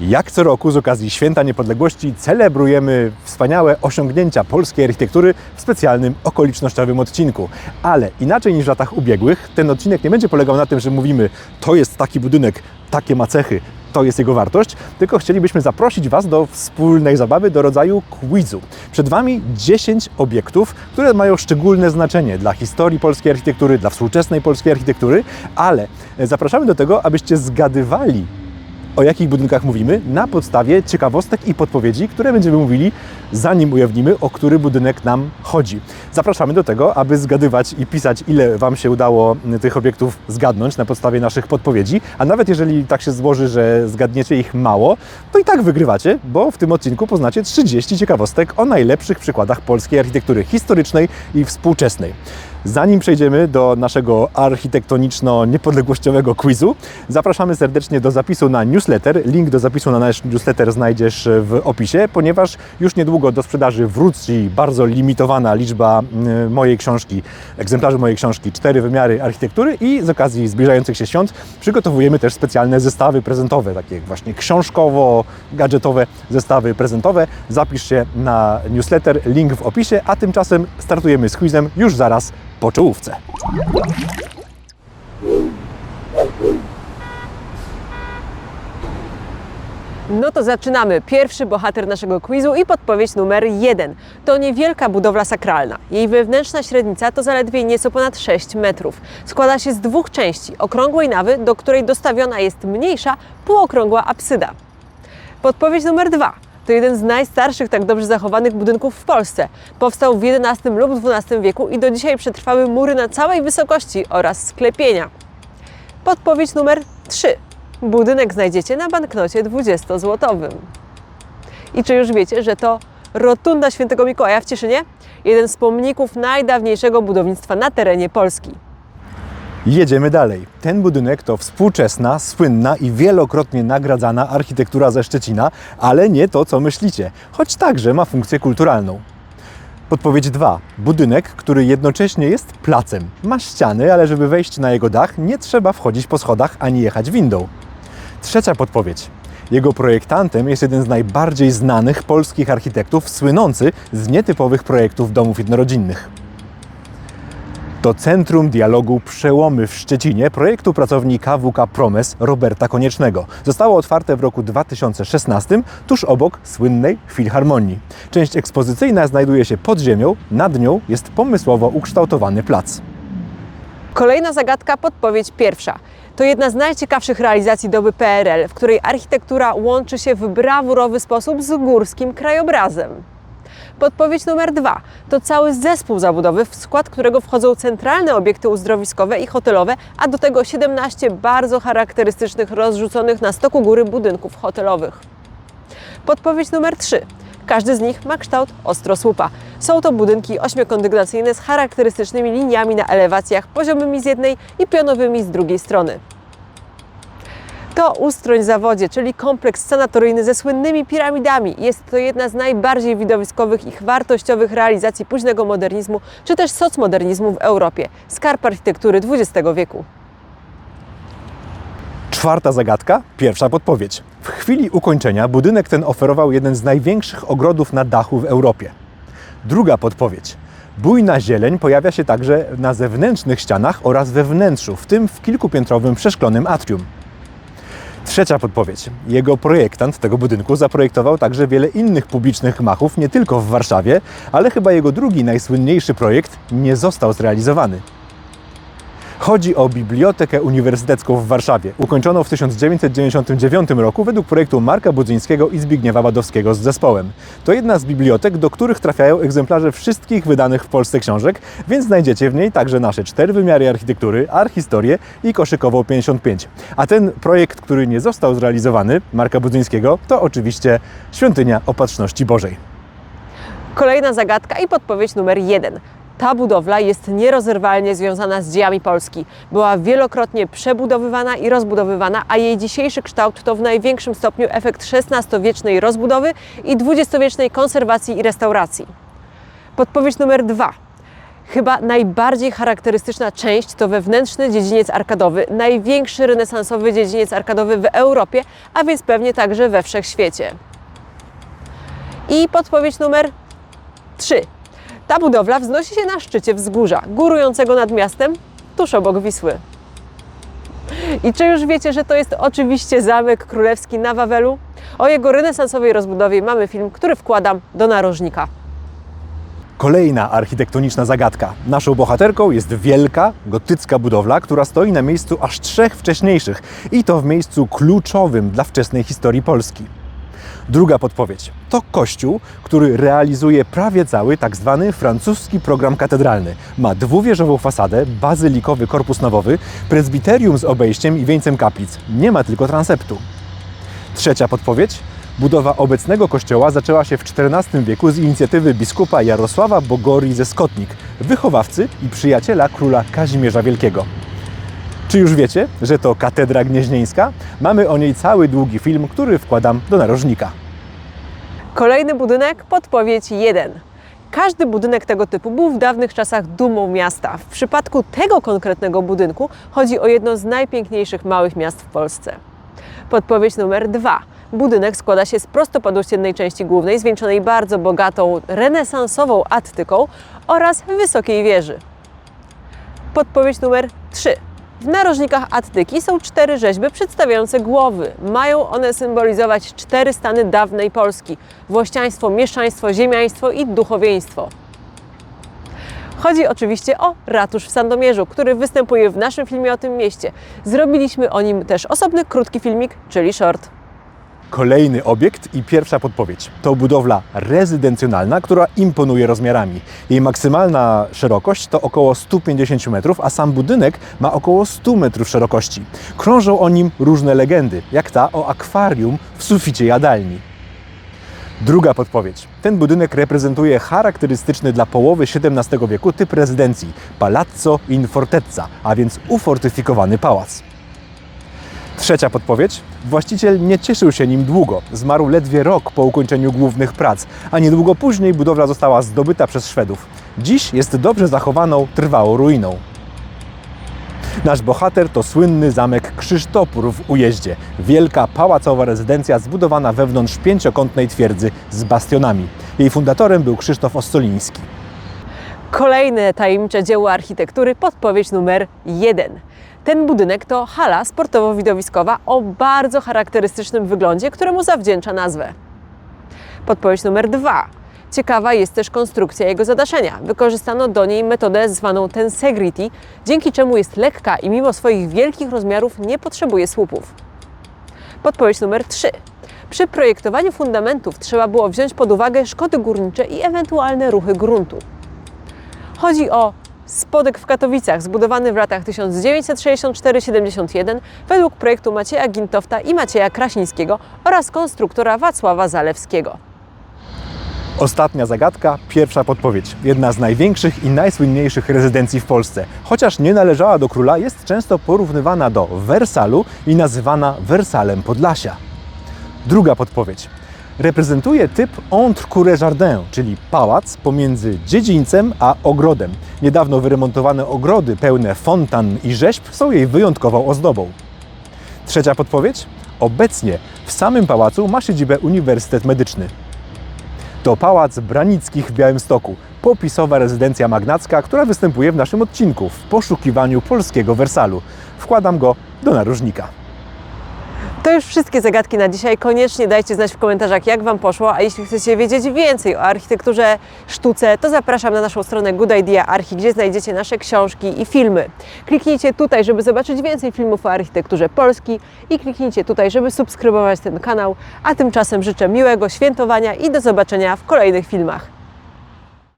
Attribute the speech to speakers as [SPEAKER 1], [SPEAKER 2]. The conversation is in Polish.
[SPEAKER 1] Jak co roku z okazji Święta Niepodległości celebrujemy wspaniałe osiągnięcia polskiej architektury w specjalnym okolicznościowym odcinku. Ale inaczej niż w latach ubiegłych, ten odcinek nie będzie polegał na tym, że mówimy to jest taki budynek, takie ma cechy, to jest jego wartość, tylko chcielibyśmy zaprosić Was do wspólnej zabawy, do rodzaju quizu. Przed Wami 10 obiektów, które mają szczególne znaczenie dla historii polskiej architektury, dla współczesnej polskiej architektury, ale zapraszamy do tego, abyście zgadywali o jakich budynkach mówimy? Na podstawie ciekawostek i podpowiedzi, które będziemy mówili, zanim ujawnimy, o który budynek nam chodzi. Zapraszamy do tego, aby zgadywać i pisać, ile Wam się udało tych obiektów zgadnąć na podstawie naszych podpowiedzi, a nawet jeżeli tak się złoży, że zgadniecie ich mało, to i tak wygrywacie, bo w tym odcinku poznacie 30 ciekawostek o najlepszych przykładach polskiej architektury historycznej i współczesnej. Zanim przejdziemy do naszego architektoniczno-niepodległościowego quizu, zapraszamy serdecznie do zapisu na newsletter. Link do zapisu na nasz newsletter znajdziesz w opisie, ponieważ już niedługo do sprzedaży wróci bardzo liczba mm, mojej książki, egzemplarzy mojej książki Cztery wymiary architektury i z okazji zbliżających się świąt przygotowujemy też specjalne zestawy prezentowe, takie właśnie książkowo-gadżetowe zestawy prezentowe. Zapisz się na newsletter, link w opisie, a tymczasem startujemy z quizem już zaraz po czołówce.
[SPEAKER 2] No to zaczynamy. Pierwszy bohater naszego quizu i podpowiedź numer jeden. To niewielka budowla sakralna. Jej wewnętrzna średnica to zaledwie nieco ponad 6 metrów. Składa się z dwóch części. Okrągłej nawy, do której dostawiona jest mniejsza, półokrągła apsyda. Podpowiedź numer dwa. To jeden z najstarszych tak dobrze zachowanych budynków w Polsce. Powstał w XI lub XII wieku i do dzisiaj przetrwały mury na całej wysokości oraz sklepienia. Podpowiedź numer 3. Budynek znajdziecie na banknocie 20-złotowym. I czy już wiecie, że to Rotunda Świętego Mikołaja w Cieszynie? Jeden z pomników najdawniejszego budownictwa na terenie Polski.
[SPEAKER 1] Jedziemy dalej. Ten budynek to współczesna, słynna i wielokrotnie nagradzana architektura ze Szczecina, ale nie to, co myślicie, choć także ma funkcję kulturalną. Podpowiedź 2. Budynek, który jednocześnie jest placem. Ma ściany, ale żeby wejść na jego dach, nie trzeba wchodzić po schodach ani jechać windą. Trzecia podpowiedź. Jego projektantem jest jeden z najbardziej znanych polskich architektów, słynący z nietypowych projektów domów jednorodzinnych. To Centrum Dialogu Przełomy w Szczecinie projektu pracowni KWK Promes Roberta Koniecznego. Zostało otwarte w roku 2016 tuż obok słynnej Filharmonii. Część ekspozycyjna znajduje się pod ziemią, nad nią jest pomysłowo ukształtowany plac.
[SPEAKER 2] Kolejna zagadka, podpowiedź pierwsza. To jedna z najciekawszych realizacji doby PRL, w której architektura łączy się w brawurowy sposób z górskim krajobrazem. Podpowiedź numer dwa. To cały zespół zabudowy, w skład którego wchodzą centralne obiekty uzdrowiskowe i hotelowe, a do tego 17 bardzo charakterystycznych, rozrzuconych na stoku góry budynków hotelowych. Podpowiedź numer 3. Każdy z nich ma kształt ostrosłupa. Są to budynki ośmiokondygnacyjne z charakterystycznymi liniami na elewacjach poziomymi z jednej i pionowymi z drugiej strony. To Ustroń Zawodzie, czyli kompleks sanatoryjny ze słynnymi piramidami. Jest to jedna z najbardziej widowiskowych i wartościowych realizacji późnego modernizmu, czy też socmodernizmu w Europie. Skarb architektury XX wieku.
[SPEAKER 1] Czwarta zagadka, pierwsza podpowiedź. W chwili ukończenia budynek ten oferował jeden z największych ogrodów na dachu w Europie. Druga podpowiedź. Bujna zieleń pojawia się także na zewnętrznych ścianach oraz we wnętrzu, w tym w kilkupiętrowym przeszklonym atrium. Trzecia podpowiedź. Jego projektant tego budynku zaprojektował także wiele innych publicznych gmachów, nie tylko w Warszawie, ale chyba jego drugi najsłynniejszy projekt nie został zrealizowany. Chodzi o Bibliotekę Uniwersytecką w Warszawie, ukończoną w 1999 roku według projektu Marka Budzyńskiego i Zbigniewa Wadowskiego z zespołem. To jedna z bibliotek, do których trafiają egzemplarze wszystkich wydanych w Polsce książek, więc znajdziecie w niej także nasze cztery wymiary architektury, archihistorię i koszykową 55. A ten projekt, który nie został zrealizowany, Marka Budzyńskiego, to oczywiście Świątynia Opatrzności Bożej.
[SPEAKER 2] Kolejna zagadka i podpowiedź numer jeden. Ta budowla jest nierozerwalnie związana z dziejami Polski. Była wielokrotnie przebudowywana i rozbudowywana, a jej dzisiejszy kształt to w największym stopniu efekt XVI-wiecznej rozbudowy i XX-wiecznej konserwacji i restauracji. Podpowiedź numer dwa. Chyba najbardziej charakterystyczna część to wewnętrzny dziedziniec arkadowy, największy renesansowy dziedziniec arkadowy w Europie, a więc pewnie także we wszechświecie. I podpowiedź numer 3. Ta budowla wznosi się na szczycie wzgórza, górującego nad miastem, tuż obok Wisły. I czy już wiecie, że to jest oczywiście Zamek Królewski na Wawelu? O jego renesansowej rozbudowie mamy film, który wkładam do narożnika.
[SPEAKER 1] Kolejna architektoniczna zagadka. Naszą bohaterką jest wielka, gotycka budowla, która stoi na miejscu aż trzech wcześniejszych i to w miejscu kluczowym dla wczesnej historii Polski. Druga podpowiedź. To kościół, który realizuje prawie cały tak zwany francuski program katedralny. Ma dwuwieżową fasadę, bazylikowy korpus nawowy, prezbiterium z obejściem i wieńcem kaplic. Nie ma tylko transeptu. Trzecia podpowiedź. Budowa obecnego kościoła zaczęła się w XIV wieku z inicjatywy biskupa Jarosława Bogorii ze Skotnik, wychowawcy i przyjaciela króla Kazimierza Wielkiego. Czy już wiecie, że to katedra gnieźnieńska? Mamy o niej cały długi film, który wkładam do narożnika.
[SPEAKER 2] Kolejny budynek, podpowiedź 1. Każdy budynek tego typu był w dawnych czasach dumą miasta. W przypadku tego konkretnego budynku chodzi o jedno z najpiękniejszych małych miast w Polsce. Podpowiedź numer 2. Budynek składa się z prostopadłościennej części głównej, zwieńczonej bardzo bogatą, renesansową attyką oraz wysokiej wieży. Podpowiedź numer 3. W narożnikach attyki są cztery rzeźby przedstawiające głowy. Mają one symbolizować cztery stany dawnej Polski: włościaństwo, mieszczaństwo, ziemiaństwo i duchowieństwo. Chodzi oczywiście o ratusz w Sandomierzu, który występuje w naszym filmie o tym mieście. Zrobiliśmy o nim też osobny krótki filmik, czyli short.
[SPEAKER 1] Kolejny obiekt i pierwsza podpowiedź. To budowla rezydencjonalna, która imponuje rozmiarami. Jej maksymalna szerokość to około 150 metrów, a sam budynek ma około 100 metrów szerokości. Krążą o nim różne legendy, jak ta o akwarium w suficie jadalni. Druga podpowiedź. Ten budynek reprezentuje charakterystyczny dla połowy XVII wieku typ rezydencji Palazzo in Fortezza, a więc ufortyfikowany pałac. Trzecia podpowiedź. Właściciel nie cieszył się nim długo. Zmarł ledwie rok po ukończeniu głównych prac, a niedługo później budowla została zdobyta przez Szwedów. Dziś jest dobrze zachowaną, trwałą ruiną. Nasz bohater to słynny zamek Krzysztopór w Ujeździe. Wielka pałacowa rezydencja zbudowana wewnątrz pięciokątnej twierdzy z bastionami. Jej fundatorem był Krzysztof Ossoliński.
[SPEAKER 2] Kolejne tajemnicze dzieło architektury, podpowiedź numer 1. Ten budynek to hala sportowo-widowiskowa o bardzo charakterystycznym wyglądzie, któremu zawdzięcza nazwę. Podpowiedź numer 2. Ciekawa jest też konstrukcja jego zadaszenia. Wykorzystano do niej metodę zwaną tensegrity, dzięki czemu jest lekka i mimo swoich wielkich rozmiarów nie potrzebuje słupów. Podpowiedź numer 3. Przy projektowaniu fundamentów trzeba było wziąć pod uwagę szkody górnicze i ewentualne ruchy gruntu. Chodzi o spodek w Katowicach, zbudowany w latach 1964-71 według projektu Macieja Gintofta i Macieja Krasińskiego oraz konstruktora Wacława Zalewskiego.
[SPEAKER 1] Ostatnia zagadka, pierwsza podpowiedź. Jedna z największych i najsłynniejszych rezydencji w Polsce. Chociaż nie należała do króla, jest często porównywana do Wersalu i nazywana Wersalem Podlasia. Druga podpowiedź. Reprezentuje typ entre-cour-jardin, czyli pałac pomiędzy dziedzińcem a ogrodem. Niedawno wyremontowane ogrody pełne fontan i rzeźb są jej wyjątkową ozdobą. Trzecia podpowiedź. Obecnie w samym pałacu ma siedzibę Uniwersytet Medyczny. To Pałac Branickich w Białymstoku, popisowa rezydencja magnacka, która występuje w naszym odcinku w poszukiwaniu polskiego Wersalu. Wkładam go do narożnika.
[SPEAKER 2] To już wszystkie zagadki na dzisiaj. Koniecznie dajcie znać w komentarzach, jak Wam poszło, a jeśli chcecie wiedzieć więcej o architekturze, sztuce, to zapraszam na naszą stronę Good Idea Archi, gdzie znajdziecie nasze książki i filmy. Kliknijcie tutaj, żeby zobaczyć więcej filmów o architekturze Polski i kliknijcie tutaj, żeby subskrybować ten kanał, a tymczasem życzę miłego świętowania i do zobaczenia w kolejnych filmach.